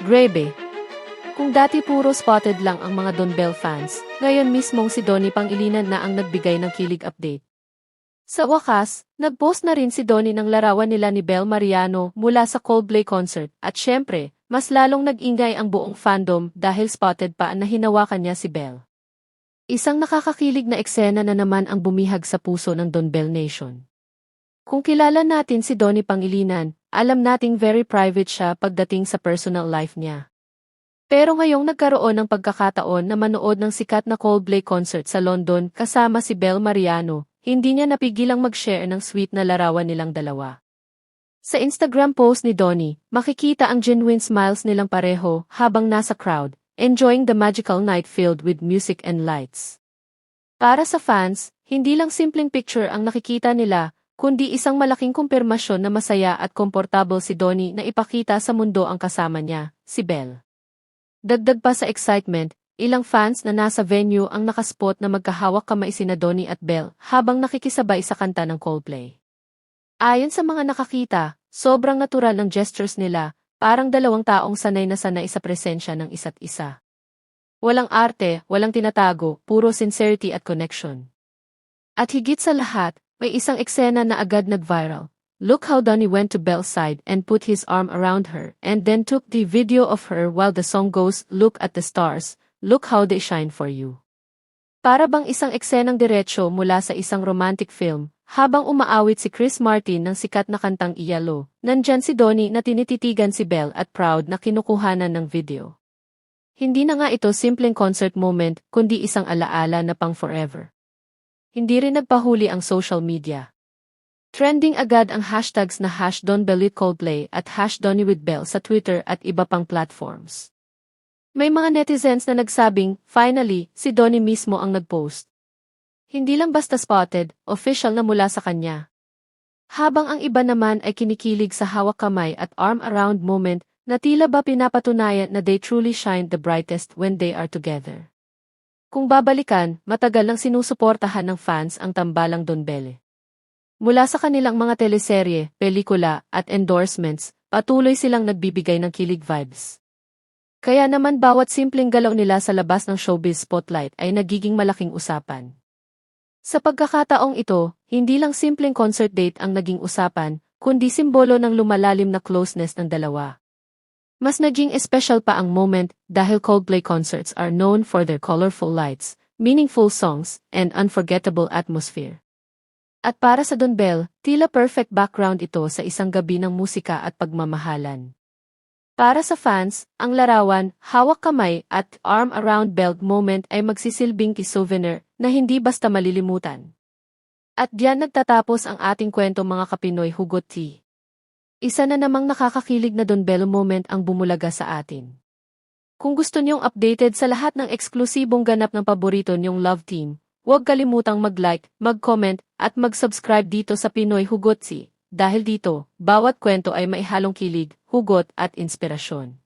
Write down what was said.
Grebe. Kung dati puro spotted lang ang mga Don Bell fans, ngayon mismong si Donnie Pangilinan na ang nagbigay ng kilig update. Sa wakas, nagpost na rin si Donnie ng larawan nila ni Bell Mariano mula sa Coldplay concert at syempre, mas lalong nag-ingay ang buong fandom dahil spotted pa na hinawakan niya si Bell. Isang nakakakilig na eksena na naman ang bumihag sa puso ng Don Bell Nation. Kung kilala natin si Donnie Pangilinan, alam nating very private siya pagdating sa personal life niya. Pero ngayong nagkaroon ng pagkakataon na manood ng sikat na Coldplay concert sa London kasama si Bel Mariano, hindi niya napigilang mag-share ng sweet na larawan nilang dalawa. Sa Instagram post ni Donnie, makikita ang genuine smiles nilang pareho habang nasa crowd, enjoying the magical night filled with music and lights. Para sa fans, hindi lang simpleng picture ang nakikita nila, kundi isang malaking kumpirmasyon na masaya at komportable si Donnie na ipakita sa mundo ang kasama niya, si Belle. Dagdag pa sa excitement, ilang fans na nasa venue ang nakaspot na magkahawak kamay sina Donnie at Belle habang nakikisabay sa kanta ng Coldplay. Ayon sa mga nakakita, sobrang natural ng gestures nila, parang dalawang taong sanay na sanay sa presensya ng isa't isa. Walang arte, walang tinatago, puro sincerity at connection. At higit sa lahat, may isang eksena na agad nag-viral. Look how Donnie went to Belle's side and put his arm around her and then took the video of her while the song goes, Look at the stars, look how they shine for you. Para bang isang eksenang diretsyo mula sa isang romantic film, habang umaawit si Chris Martin ng sikat na kantang Iyalo, nandyan si Donnie na tinititigan si Belle at proud na kinukuhanan ng video. Hindi na nga ito simpleng concert moment, kundi isang alaala na pang forever. Hindi rin nagpahuli ang social media. Trending agad ang hashtags na hash Coldplay at hash DonnieWithBell sa Twitter at iba pang platforms. May mga netizens na nagsabing, finally, si Donnie mismo ang nagpost. Hindi lang basta spotted, official na mula sa kanya. Habang ang iba naman ay kinikilig sa hawak kamay at arm around moment na tila ba pinapatunayan na they truly shine the brightest when they are together. Kung babalikan, matagal nang sinusuportahan ng fans ang tambalang Don Belle. Mula sa kanilang mga teleserye, pelikula, at endorsements, patuloy silang nagbibigay ng kilig vibes. Kaya naman bawat simpleng galaw nila sa labas ng showbiz spotlight ay nagiging malaking usapan. Sa pagkakataong ito, hindi lang simpleng concert date ang naging usapan, kundi simbolo ng lumalalim na closeness ng dalawa. Mas naging espesyal pa ang moment dahil Coldplay concerts are known for their colorful lights, meaningful songs, and unforgettable atmosphere. At para sa Don Bell, tila perfect background ito sa isang gabi ng musika at pagmamahalan. Para sa fans, ang larawan, hawak kamay at arm around belt moment ay magsisilbing souvenir na hindi basta malilimutan. At diyan nagtatapos ang ating kwento mga kapinoy hugot tea. Isa na namang nakakakilig na Don Bello moment ang bumulaga sa atin. Kung gusto niyong updated sa lahat ng eksklusibong ganap ng paborito niyong love team, Huwag kalimutang mag-like, mag-comment, at mag-subscribe dito sa Pinoy Hugotsi. Dahil dito, bawat kwento ay maihalong kilig, hugot at inspirasyon.